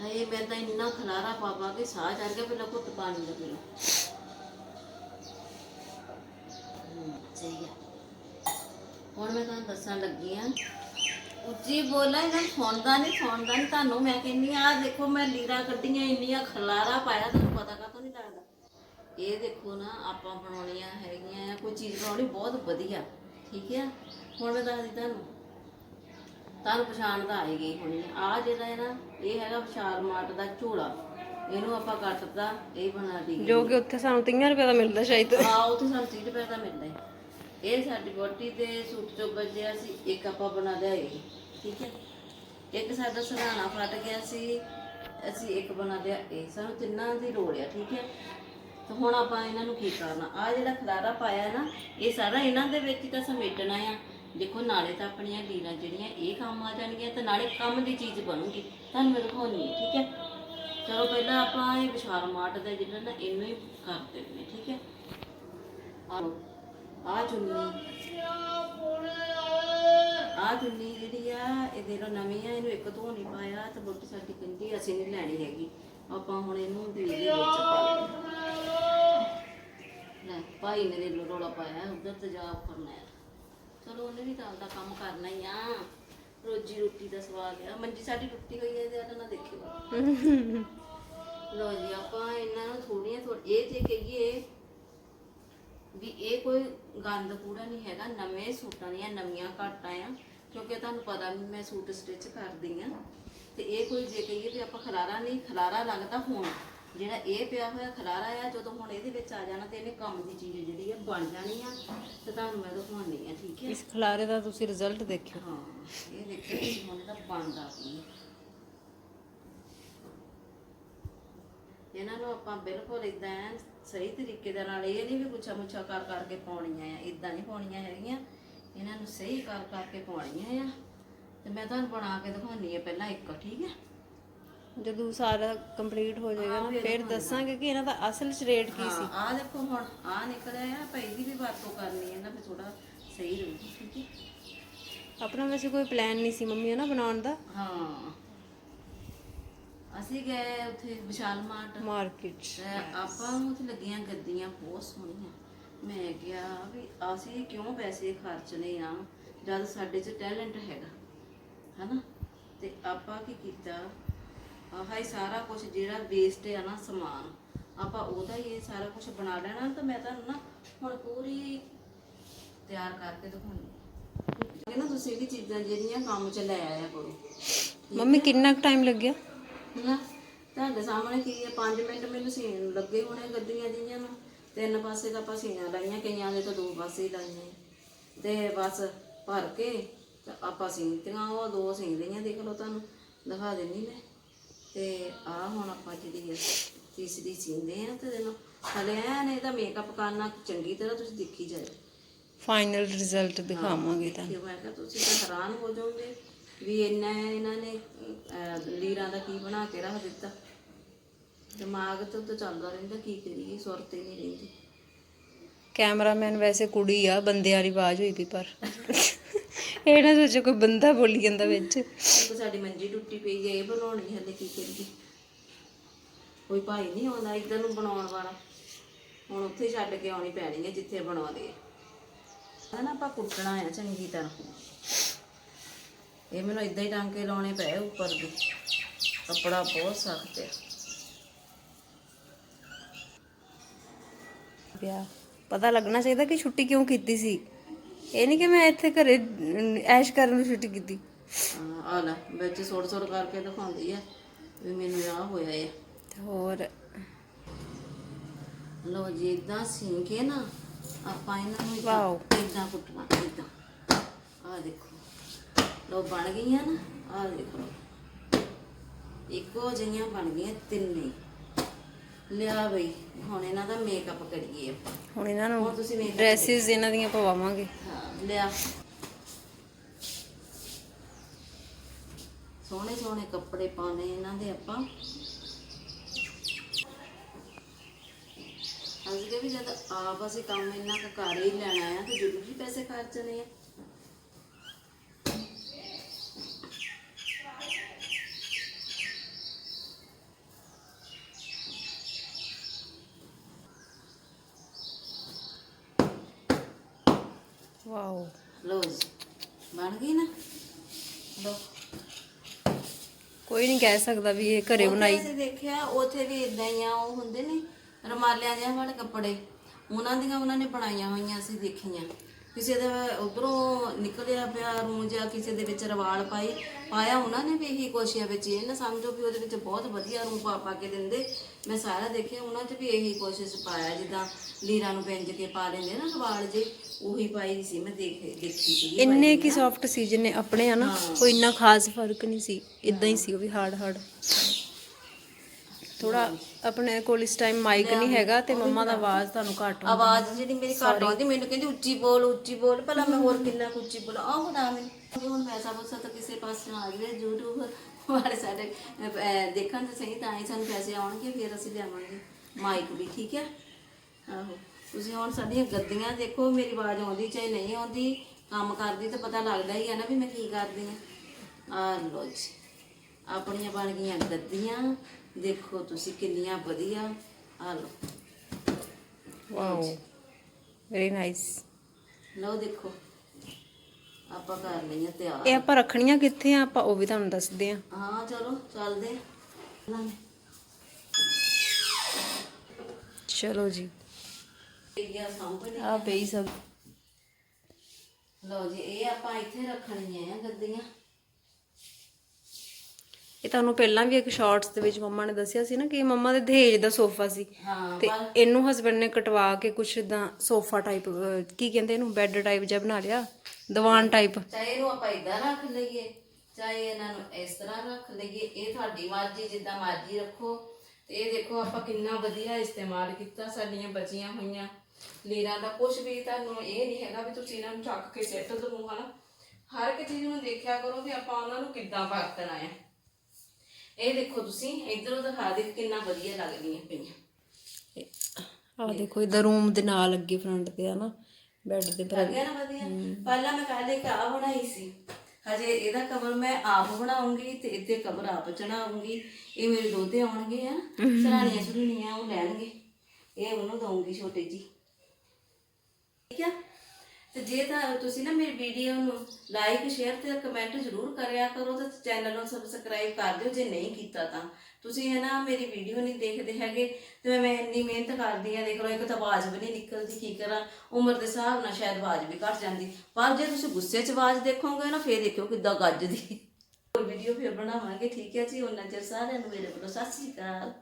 ਹਾਏ ਮੈਂ ਤਾਂ ਇੰਨਾ ਖਲਾਰਾ ਪਾ ਪਾ ਕੇ ਸਾਹ ਚੜ ਗਿਆ ਪਹਿਲਾਂ ਘੁੱਟ ਪਾਣੀ ਦਾ ਪੀਣਾ ਹਮ, ਸਹੀ ਆ ਹੁਣ ਮੈਂ ਤੁਹਾਨੂੰ ਦੱਸਣ ਲੱਗੀ ਆ ਉੱਚੀ ਬੋਲਾਂ ਇਹਨਾਂ ਨੂੰ ਸੁਣਦਾ ਨਹੀਂ ਸੁਣਦਾ ਨਹੀਂ ਤੁਹਾਨੂੰ ਮੈਂ ਕਹਿੰਨੀ ਆ ਦੇਖੋ ਮੈਂ ਲੀਰਾ ਕੱਢੀਆਂ ਇੰਨੀਆਂ ਖਲਾਰਾ ਪਾਇਆ ਤੁਹਾਨੂੰ ਪਤਾ ਕਾਹਤੋਂ ਨਹੀਂ ਲੱਗਦਾ ਇਹ ਦੇਖੋ ਨਾ ਆਪਾਂ ਬਣਾਉਣੀਆਂ ਹੈਗੀਆਂ ਆ ਕੋਈ ਚੀਜ਼ ਬਣਾਉਣੀ ਬਹੁਤ ਵਧੀਆ ਠੀਕ ਆ ਹੁਣ ਮੈਂ ਦੱਸਦੀ ਤੁਹਾਨੂੰ ਤੁਹਾਨੂੰ ਪਛਾਣ ਤਾਂ ਆਏਗੀ ਹੁਣ ਆ। ਜਿਹੜਾ ਹੈ ਨਾ ਇਹ ਹੈਗਾ ਵਿਸ਼ਾਲ ਮਾਰਟ ਦਾ ਝੋਲਾ। ਇਹਨੂੰ ਆਪਾਂ ਕੱਟਦਾ ਇਹ ਬਣਾ ਦੀ ਜੋ ਕਿ ਉੱਥੇ ਸਾਨੂੰ 30 ਰੁਪਏ ਦਾ ਮਿਲਦਾ ਸ਼ਾਇਦ। ਆ ਉੱਥੇ ਸਾਨੂੰ 30 ਰੁਪਏ ਦਾ ਮਿਲਦਾ ਹੈ। ਇਹ ਸਾਡੀ ਬੋਟੀ ਦੇ ਸੂਟ ਚੋਂ ਬਚਿਆ ਸੀ ਇੱਕ ਆਪਾਂ ਬਣਾ ਲਿਆ ਇਹ ਠੀਕ ਹੈ? ਇੱਕ ਸਾਡਾ ਸਰਾਣਾ ਫਟ ਗਿਆ ਸੀ ਅਸੀਂ ਇੱਕ ਬਣਾ ਲਿਆ ਇਹ ਸਾਨੂੰ ਤਿੰਨਾਂ ਦੀ ਲੋੜ ਆ ਠੀਕ ਹੈ? ਤਾਂ ਹੁਣ ਆਪਾਂ ਇਹਨਾਂ ਨੂੰ ਕੀ ਕਰਨਾ? ਆ ਜਿਹੜਾ ਖਲਾਰਾ ਪਾਇਆ ਨਾ ਇਹ ਸਾਰਾ ਇਹਨਾਂ ਦੇ ਵਿੱਚ ਤਾਂ ਸਮੇਟਣਾ ਆ। ਦੇਖੋ, ਨਾਲੇ ਤਾਂ ਆਪਣੀਆਂ ਲੀਰਾਂ ਜਿਹੜੀਆਂ, ਇਹ ਕੰਮ ਆ ਜਾਣਗੀਆਂ ਤੇ ਨਾਲੇ ਕੰਮ ਦੀ ਚੀਜ਼ ਬਣੂਗੀ। ਤੁਹਾਨੂੰ ਮੈਂ ਦਿਖਾਉਣੀ ਹੈ ਠੀਕ ਹੈ? ਚਲੋ, ਪਹਿਲਾਂ ਆਪਾਂ ਇਹ ਵਿਸ਼ਾਲ ਮਾਰਟ ਦਾ ਜਿਹੜਾ ਨਾ, ਇਹਨੂੰ ਹੀ ਕਰ ਦਿੰਦੇ ਠੀਕ ਹੈ? ਆ ਆ ਚੁੰਨੀ। ਆ ਚੁੰਨੀ ਜਿਹੜੀ ਆ, ਇਹ ਦੇ ਨਵੀਂ ਆ, ਇਹਨੂੰ ਇੱਕ ਧੋ ਨਹੀਂ ਪਾਇਆ ਤੇ ਬੁੱਟ ਸਾਡੀ ਕਹਿੰਦੀ ਅਸੀਂ ਨਹੀਂ ਲੈਣੀ ਹੈਗੀ। ਆਪਾਂ ਹੁਣ ਇਹਨੂੰ ਦੀ ਦੇ ਵਿੱਚ ਪਾ ਲੈ, ਭਾਈ ਨੇ ਦੇ ਰੋਲਾ ਪਾਇਆ, ਉਧਰ ਤੇਜਾਬ ਕਰਨਾ ਹੈ। ਚਲੋ ਉਹਨੇ ਵੀ ਤਾਂ ਆਪਦਾ ਕੰਮ ਕਰਨਾ ਹੀ ਆ। ਰੋਜੀ ਰੋਟੀ ਦਾ ਸਵਾਦ ਆ। ਮੰਜੀ ਸਾਡੀ ਟੁੱਟੀ ਹੋਈ ਹੈ ਇਹਦੇ ਨਾਲ ਦੇਖਿਓ। ਲੋ ਜੀ, ਆਪਾਂ ਇਹਨਾਂ ਨੂੰ ਥੋੜੀਆਂ ਥੋੜੀ ਇਹ ਜੇ ਕਹੀਏ ਵੀ ਇਹ ਕੋਈ ਗੰਦ ਕੂੜਾ ਨਹੀਂ ਹੈਗਾ, ਨਵੇਂ ਸੂਟਾਂ ਦੀਆਂ ਨਵੀਆਂ ਘਾਟਾਂ ਆ, ਕਿਉਂਕਿ ਤੁਹਾਨੂੰ ਪਤਾ ਵੀ ਮੈਂ ਸੂਟ ਸਟਿਚ ਕਰਦੀ ਆ। ਤੇ ਇਹ ਕੋਈ ਜੇ ਕਹੀਏ ਵੀ ਆਪਾਂ ਖਲਾਰਾ ਨਹੀਂ, ਖਲਾਰਾ ਲੱਗਦਾ ਹੁਣ। ਜਿਹੜਾ ਇਹ ਪਿਆ ਹੋਇਆ ਖਲਾਰਾ ਆ ਜਦੋਂ ਹੁਣ ਇਹਦੇ ਵਿੱਚ ਆ ਜਾਣਾ ਤੇ ਇਹਨੇ ਕੰਮ ਦੀ ਚੀਜ਼ ਜਿਹੜੀ ਆ ਬਣ ਜਾਣੀ ਆ ਤੇ ਤੁਹਾਨੂੰ ਮੈਂ ਦਿਖਾਉਣੀ ਆ ਠੀਕ ਹੈ? ਇਸ ਖਲਾਰੇ ਦਾ ਤੁਸੀਂ ਰਿਜ਼ਲਟ ਦੇਖਿਓ। ਹਾਂ ਇਹ ਦੇਖੋ ਜੀ ਹੁਣ ਇਹਦਾ ਬਣਦਾ ਕੀ ਹੈ। ਇਹਨਾਂ ਨੂੰ ਆਪਾਂ ਬਿਲਕੁਲ ਇਦਾਂ ਸਹੀ ਤਰੀਕੇ ਦੇ ਨਾਲ ਇਹ ਨਹੀਂ ਵੀ ਗੁੱਛਾ ਮੁੱਛਾ ਕਰ ਕਰਕੇ ਪਾਉਣੀਆਂ ਆ ਇਦਾਂ ਨਹੀਂ ਪਾਉਣੀਆਂ ਹੈਗੀਆਂ। ਇਹਨਾਂ ਨੂੰ ਸਹੀ ਕਰ ਕਰਕੇ ਪਾਉਣੀਆਂ ਆ। ਤੇ ਮੈਂ ਤੁਹਾਨੂੰ ਬਣਾ ਕੇ ਦਿਖਾਉਣੀ ਆ ਪਹਿਲਾਂ ਇੱਕ ਠੀਕ ਹੈ? ਜਦੋਂ ਸਾਰਾ ਕੰਪਲੀਟ ਹੋ ਜਾਏਗਾ ਨਾ ਫਿਰ ਦੱਸਾਂਗੇ ਕਿ ਇਹਨਾਂ ਦਾ ਅਸਲ ਚ ਰੇਟ ਕੀ ਸੀ। ਆ ਦੇਖੋ ਹੁਣ ਆ ਨਿਕਲਿਆ ਆ ਭਾਈ ਦੀ ਵੀ ਵਰਤੋਂ ਕਰਨੀ ਹੈ ਨਾ ਫਿਰ ਥੋੜਾ ਸਹੀ ਰਹੂ ਠੀਕ ਹੈ? ਆਪਣਾ ਵੈਸੇ ਕੋਈ ਪਲਾਨ ਨਹੀਂ ਸੀ ਮੰਮੀ ਨਾ ਬਣਾਉਣ ਦਾ। ਹਾਂ। ਅਸੀਂ ਗਏ ਉੱਥੇ ਵਿਸ਼ਾਲ ਮਾਰਟ। ਮਾਰਕੀਟ ਆਪਾਂ ਨੂੰ ਉੱਥੇ ਲੱਗੀਆਂ ਗੱਦੀਆਂ ਬਹੁਤ ਸੋਹਣੀਆਂ। ਮੈਂ ਕਿਹਾ ਵੀ ਅਸੀਂ ਕਿਉਂ ਪੈਸੇ ਖਰਚਣੇ ਆ ਜਦ ਸਾਡੇ 'ਚ ਟੈਲੈਂਟ ਹੈਗਾ ਹਨਾ? ਤੇ ਆਪਾਂ ਕੀ ਕੀਤਾ? ਆਹ ਹੀ ਸਾਰਾ ਕੁਝ ਜਿਹੜਾ ਵੇਸਟ ਆ ਨਾ ਸਮਾਨ ਆਪਾਂ ਉਹਦਾ ਹੀ ਇਹ ਸਾਰਾ ਕੁਝ ਬਣਾ ਲੈਣਾ ਤਾਂ ਮੈਂ ਤੁਹਾਨੂੰ ਨਾ ਹੁਣ ਪੂਰੀ ਤਿਆਰ ਕਰਕੇ ਦਿਖਾਉਣੀ ਨਾ ਤੁਸੀਂ ਵੀ ਚੀਜ਼ਾਂ ਜਿਹੜੀਆਂ ਕੰਮ 'ਚ ਲੈ ਆਇਆ ਕਰੋ। ਮੰਮੀ ਕਿੰਨਾ ਕੁ ਟਾਈਮ ਲੱਗਿਆ? ਨਾ ਤੁਹਾਡੇ ਸਾਹਮਣੇ ਕੀ ਹੈ 5 ਮਿੰਟ ਮੈਨੂੰ ਸੀਨ ਲੱਗੇ ਹੋਣੇ ਗੱਡੀਆਂ ਜੀਆਂ ਨੂੰ। ਤਿੰਨ ਪਾਸੇ ਤਾਂ ਆਪਾਂ ਸੀਨਾਂ ਲਾਈਆਂ ਕਈਆਂ ਦੇ ਤਾਂ ਦੋ ਪਾਸੇ ਹੀ ਲਾਈਆਂ। ਤੇ ਬਸ ਭਰ ਕੇ ਆਪਾਂ ਸੀਨਤੀਆਂ ਉਹ ਦੋ ਸੀਨ ਲਈਆਂ ਦੇਖ ਲਓ ਤੁਹਾਨੂੰ ਦਿਖਾ ਦਿੰਨੀ ਮੈਂ। ਤੇ ਆ ਹੁਣ ਆਪਾਂ ਜਿਹੜੀ ਹੈ ਤੀਸਰੀ ਸੀਂਦੇ ਆ ਤੇ ਇਹਨੂੰ ਹਲੇ ਐਨ ਇਹਦਾ ਮੇਕਅਪ ਕਰਨਾ ਚੰਗੀ ਤਰ੍ਹਾਂ ਤੁਸੀਂ ਦੇਖੀ ਜਾਓ ਫਾਈਨਲ ਰਿਜ਼ਲਟ ਦਿਖਾਵਾਂਗੇ ਤਾਂ ਕਿ ਮੈਂ ਕਿਹਾ ਤੁਸੀਂ ਤਾਂ ਹੈਰਾਨ ਹੋ ਜਾਓਗੇ ਵੀ ਇੰਨਾ ਇਹਨਾਂ ਨੇ ਲੀਰਾਂ ਦਾ ਕੀ ਬਣਾ ਕੇ ਰੱਖ ਦਿੱਤਾ। ਦਿਮਾਗ ਤੋਂ ਤਾਂ ਚੱਲਦਾ ਰਹਿੰਦਾ ਕੀ ਕਰੀਏ ਸੁਰਤ ਹੀ ਨਹੀਂ ਰਹਿੰਦੀ। ਕੈਮਰਾਮੈਨ ਵੈਸੇ ਕੁੜੀ ਆ ਬੰਦੇ ਵਾਲੀ ਆਵਾਜ਼ ਹੋਈ ਪਈ ਪਰ। ਇਹ ਨਾ ਸੋਚੋ ਕੋਈ ਬੰਦਾ ਬੋਲੀ ਜਾਂਦਾ ਵਿੱਚ। ਇੱਕ ਸਾਡੀ ਮੰਜੀ ਟੁੱਟੀ ਪਈ ਹੈ ਇਹ ਬਣਾਉਣੀ ਹਲੇ ਕੀ ਕਰੀਏ। ਕੋਈ ਭਾਈ ਨਹੀਂ ਆਉਂਦਾ ਇੱਧਰ ਨੂੰ ਬਣਾਉਣ ਵਾਲਾ। ਹੁਣ ਉੱਥੇ ਛੱਡ ਕੇ ਆਉਣੀ ਪੈਣੀ ਹੈ ਜਿੱਥੇ ਬਣਾਉਂਦੇ ਆ। ਹੈ ਨਾ ਆਪਾਂ ਕੁੱਟਣਾ ਆ ਚੰਗੀ ਤਰ੍ਹਾਂ। ਇਹ ਮੈਨੂੰ ਇਦਾਂ ਹੀ ਟਾਂਕੇ ਲਾਉਣੇ ਪਏ ਉੱਪਰ ਦੀ। ਕੱਪੜਾ ਬਹੁਤ ਸਖਤ ਹੈ ਪਿਆ। ਪਤਾ ਲੱਗਣਾ ਚਾਹੀਦਾ ਕਿ ਛੁੱਟੀ ਕਿਉਂ ਕੀਤੀ ਸੀ? ਇਹ ਨਹੀਂ ਕਿ ਮੈਂ ਇੱਥੇ ਘਰੇ ਐਸ਼ ਕਰਨ ਨੂੰ ਛੁੱਟੀ ਕੀਤੀ। ਆ ਲੈ ਵਿੱਚ ਸੁੱਟ ਸੁੱਟ ਕਰਕੇ ਦਿਖਾਉਂਦੀ ਆ ਵੀ ਮੈਨੂੰ ਆ ਹੋਇਆ ਏ ਹੋਰ? ਲੋ ਜੀ ਇਦਾਂ ਸੀਂ ਕੇ ਨਾ ਆਪਾਂ ਇਹਨਾਂ ਨੂੰ ਵਾਓ। ਇਦਾਂ ਕੁੱਟਣਾ ਇਦਾਂ ਆ ਦੇਖੋ ਲੋ ਬਣ ਗਈਆਂ ਨਾ ਆ ਦੇਖੋ। ਇੱਕੋ ਜਿਹੀਆਂ ਬਣ ਗਈਆਂ ਤਿੰਨੇ। ਲਿਆ ਬਈ ਹੁਣ ਇਹਨਾਂ ਦਾ ਮੇਕਅਪ ਕਰੀਏ ਆਪਾਂ। ਹੁਣ ਇਹਨਾਂ ਨੂੰ ਹੁਣ ਤੁਸੀਂ ਮੇਕਅਪ ਡਰੈਸਿਸ ਇਹਨਾਂ ਦੀਆਂ ਪਵਾਵਾਂਗੇ। ਹਾਂ ਲਿਆ। ਸੋਹਣੇ ਸੋਹਣੇ ਕੱਪੜੇ ਪਾਣੇ ਇਹਨਾਂ ਦੇ ਆਪਾਂ। ਅੱਜ ਵੀ ਜਦ ਆਪ ਅਸੀਂ ਕੰਮ ਇੰਨਾ ਕੁ ਕਰ ਹੀ ਲੈਣਾ ਆ ਤੇ ਜ਼ਰੂਰੀ ਪੈਸੇ ਖਰਚਣੇ ਆ। ਵਾਓ ਲੋ ਜੀ ਬਣ ਗਈ ਨਾ? ਲੋ ਕੋਈ ਨਹੀਂ ਕਹਿ ਸਕਦਾ ਵੀ ਇਹ ਘਰੇ ਬਣਾਈ। ਅਸੀਂ ਦੇਖਿਆ ਉੱਥੇ ਵੀ ਇਦਾਂ ਹੀ ਆ ਉਹ ਹੁੰਦੇ ਨੇ ਰਮਾਲਿਆਂ ਜਿਹੇ ਵਾਲੇ ਕੱਪੜੇ। ਉਹਨਾਂ ਦੀਆਂ ਉਹਨਾਂ ਨੇ ਬਣਾਈਆਂ ਹੋਈਆਂ ਅਸੀਂ ਦੇਖੀਆਂ। ਕਿਸੇ ਦਾ ਉਧਰੋਂ ਨਿਕਲਿਆ ਪਿਆ ਰੂੰ ਜਾਂ ਕਿਸੇ ਦੇ ਵਿੱਚ ਰਵਾਲ ਪਾਈ ਪਾਇਆ ਉਹਨਾਂ ਨੇ ਵੀ ਇਹੀ ਕੋਸ਼ਿਸ਼ ਵਿੱਚ ਇਹ ਨਾ ਸਮਝੋ ਵੀ ਉਹਦੇ ਵਿੱਚ ਬਹੁਤ ਵਧੀਆ ਰੂੰ ਪਾ ਪਾ ਕੇ ਦਿੰਦੇ। ਮੈਂ ਸਾਰਾ ਦੇਖਿਆ ਉਹਨਾਂ 'ਚ ਵੀ ਇਹੀ ਕੋਸ਼ਿਸ਼ ਪਾਇਆ ਜਿੱਦਾਂ ਲੀਰਾਂ ਨੂੰ ਪਿੰਜ ਕੇ ਪਾ ਲੈਂਦੇ ਨਾ ਰਵਾਲ ਜੇ ਉਹੀ ਪਾਈ ਸੀ ਮੈਂ ਦੇਖ ਦੇਖੀ ਸੀ ਇੰਨੇ ਕੀ ਸੌਫਟ ਸੀ ਜਿੰਨੇ ਆਪਣੇ ਆ ਨਾ ਕੋਈ ਇੰਨਾ ਖਾਸ ਫ਼ਰਕ ਨਹੀਂ ਸੀ। ਇਦਾਂ ਹੀ। ਸੀ ਉਹ ਵੀ ਹਾਰਡ ਹਾਰਡ। ਥੋੜਾ ਆਪਣੇ ਕੋਲ ਇਸ ਟਾਈਮ ਮਾਈਕ ਨਹੀਂ ਹੈਗਾ ਤੇ ਮੰਮਾ ਦਾ ਆਵਾਜ਼ ਤੁਹਾਨੂੰ ਘੱਟ ਆਉਂਦੀ। ਆਵਾਜ਼ ਜਿਹੜੀ ਮੇਰੀ ਘੱਟ ਆਉਂਦੀ ਮੈਨੂੰ ਕਹਿੰਦੀ ਉੱਚੀ ਬੋਲ ਉੱਚੀ ਬੋਲ ਭਲਾ ਮੈਂ ਹੋਰ ਕਿੰਨਾ ਕੁ ਉੱਚੀ ਬੋਲਾਂ ਆਹ ਬਣਾ ਮੈਨੂੰ। ਹੁਣ ਪੈਸਾ ਬੁਸਾ ਤਾਂ ਕਿਸੇ ਪਾਸੇ ਆ ਜਾਵੇ YouTube ਵਾਲੇ ਸਾਡੇ ਦੇਖਣ ਤੇ ਸਹੀ ਤਾਂ ਹੀ ਸਾਨੂੰ ਪੈਸੇ ਆਉਣਗੇ ਫਿਰ ਅਸੀਂ ਲਿਆਵਾਂਗੇ ਮਾਈਕ ਵੀ ਠੀਕ ਹੈ? ਆਹੋ ਤੁਸੀਂ ਹੁਣ ਸਾਡੀਆਂ ਗੱਦੀਆਂ ਦੇਖੋ ਮੇਰੀ ਆਵਾਜ਼ ਆਉਂਦੀ ਚਾਹੇ ਨਹੀਂ ਆਉਂਦੀ ਕੰਮ ਕਰਦੀ ਤਾਂ ਪਤਾ ਲੱਗਦਾ ਹੀ ਹੈ ਨਾ ਵੀ ਮੈਂ ਕੀ ਕਰਦੀ ਹਾਂ। ਆ ਲੋ ਜੀ ਆਪਣੀਆਂ ਬਣ ਗਈਆਂ ਗੱਦੀਆਂ। ਦੇਖੋ ਤੁਸੀਂ ਕਿੰਨੀਆਂ ਵਧੀਆ। ਆ ਲੋ ਵਾਓ ਵੈਰੀ ਨਾਈਸ ਲਓ ਦੇਖੋ ਆਪਾਂ ਕਰ ਲਈਆਂ ਤਿਆਰ। ਇਹ ਆਪਾਂ ਰੱਖਣੀਆਂ ਕਿੱਥੇ ਆ? ਆਪਾਂ ਉਹ ਵੀ ਤੁਹਾਨੂੰ ਦੱਸਦੇ ਆ। ਹਾਂ ਚਲੋ ਚੱਲਦੇ। ਚਲੋ ਜੀ। ਆ ਪਈ ਸਭ। ਲਓ ਜੀ ਇਹ ਆਪਾਂ ਇੱਥੇ ਰੱਖਣੀਆਂ ਆ ਗੱਦੀਆਂ ਇਹ ਤੁਹਾਨੂੰ ਪਹਿਲਾਂ ਵੀ ਇੱਕ ਸ਼ਾਰਟਸ ਦੇ ਵਿੱਚ ਮੰਮਾ ਨੇ ਦੱਸਿਆ ਸੀ ਨਾ ਕਿ ਮੰਮਾ ਦੇ ਦਹੇਜ ਦਾ ਸੋਫਾ ਸੀ। ਤੇ ਇਹਨੂੰ ਹਸਬੰਡ ਨੇ ਕਟਵਾ ਕੇ ਕੁਛ ਇਦਾਂ ਸੋਫਾ ਟਾਈਪ ਕੀ ਕਹਿੰਦੇ ਇਹਨੂੰ ਬੈੱਡ ਟਾਈਪ ਜਿਹਾ ਬਣਾ ਲਿਆ ਦੀਵਾਨ ਟਾਈਪ ਚਾਹੇ ਇਹਨੂੰ ਆਪਾਂ ਇਦਾਂ ਰੱਖ ਲਈਏ ਚਾਹੇ ਇਹਨਾਂ ਨੂੰ ਇਸ ਤਰ੍ਹਾਂ ਰੱਖ ਲਈਏ ਇਹ ਤੁਹਾਡੀ ਮਰਜ਼ੀ ਜਿੱਦਾਂ ਮਰਜ਼ੀ ਰੱਖੋ। ਤੇ ਇਹ ਦੇਖੋ ਆਪਾਂ ਕਿੰਨਾ ਵਧੀਆ ਇਸਤੇਮਾਲ ਕੀਤਾ ਸਾਡੀਆਂ ਬਚੀਆਂ ਹੋਈਆਂ ਲੀਰਾਂ ਦਾ। ਕੁਝ ਵੀ ਤੁਹਾਨੂੰ ਇਹ ਨਹੀਂ ਹੈਗਾ ਵੀ ਤੁਸੀਂ ਇਹਨਾਂ ਨੂੰ ਚੱਕ ਕੇ ਸਿੱਟ ਦੋ ਹਨਾ। ਹਰ ਇੱਕ ਚੀਜ਼ ਨੂੰ ਦੇਖਿਆ ਕਰੋ ਵੀ ਆਪਾਂ ਉਹਨਾਂ ਨੂੰ ਕਿੱਦਾਂ ਵਰਤਣਾ ਹੈ। ਇਹ ਦੇਖੋ ਤੁਸੀਂ ਇਧਰੋਂ ਦਿਖਾ ਦੇ ਕਿੰਨਾ ਵਧੀਆ ਲੱਗਦੀਆਂ ਪਈਆਂ। ਆਹ ਦੇਖੋ ਇਹਦਾ ਰੂਮ ਦੇ ਨਾਲ ਅੱਗੇ ਫਰੰਟ ਤੇ ਆ ਨਾ ਬੈੱਡ ਦੇ ਪਰ ਲੱਗਿਆ ਨਾ ਵਧੀਆ? ਪਹਿਲਾਂ ਮੈਂ ਕੱਲ ਆ ਬਣਾਈ ਸੀ। ਹਜੇ ਇਹਦਾ ਕਵਰ ਮੈਂ ਆਪ ਬਣਾਉਂਗੀ ਤੇ ਇੱਥੇ ਕਵਰ ਆਪ ਚੜਾਉਂਗੀ ਇਹ ਮੇਰੇ ਦੋਤੇ ਆਉਣਗੇ ਆ ਸਰਾਣੀਆਂ ਸੁਣੀਆਂ ਉਹ ਲੈਣਗੇ। ਇਹ ਉਹਨੂੰ ਦਊਂਗੀ ਛੋਟੇ ਜੀ। ਠੀਕ ਆ? ਤੇ ਜੇ ਤਾਂ ਤੁਸੀਂ ਨਾ ਮੇਰੀ ਵੀਡੀਓ ਨੂੰ ਲਾਈਕ ਸ਼ੇਅਰ ਤੇ ਕਮੈਂਟ ਜ਼ਰੂਰ ਕਰਿਆ ਕਰੋ ਤੇ ਚੈਨਲ ਨੂੰ ਸਬਸਕ੍ਰਾਈਬ ਕਰ ਦਿਓ, ਜੇ ਨਹੀਂ ਕੀਤਾ ਤਾਂ। ਤੁਸੀਂ ਹੈ ਨਾ ਮੇਰੀ ਵੀਡੀਓ ਨਹੀਂ ਦੇਖਦੇ ਹੈਗੇ ਤੇ ਮੈਂ ਇੰਨੀ ਮਿਹਨਤ ਕਰਦੀ ਆ ਦੇਖ ਲਓ, ਇੱਕ ਤਾਂ ਆਵਾਜ਼ ਵੀ ਨਹੀਂ ਨਿਕਲਦੀ, ਕੀ ਕਰਾਂ? ਉਮਰ ਦੇ ਹਿਸਾਬ ਨਾਲ ਸ਼ਾਇਦ ਆਵਾਜ਼ ਵੀ ਘਟ ਜਾਂਦੀ। ਪਰ ਜੇ ਤੁਸੀਂ ਗੁੱਸੇ 'ਚ ਆਵਾਜ਼ ਦੇਖੋਗੇ ਨਾ, ਫੇਰ ਦੇਖਿਓ ਕਿੱਦਾਂ ਗੱਜਦੀ। ਹੋਰ ਵੀਡੀਓ ਫਿਰ ਬਣਾਵਾਂਗੇ, ਠੀਕ ਹੈ ਜੀ? ਉਹਨਾਂ ਚਿਰ ਸਾਰਿਆਂ ਨੂੰ ਮੇਰੇ ਵੱਲੋਂ ਸਤਿ ਸ਼੍ਰੀ ਅਕਾਲ।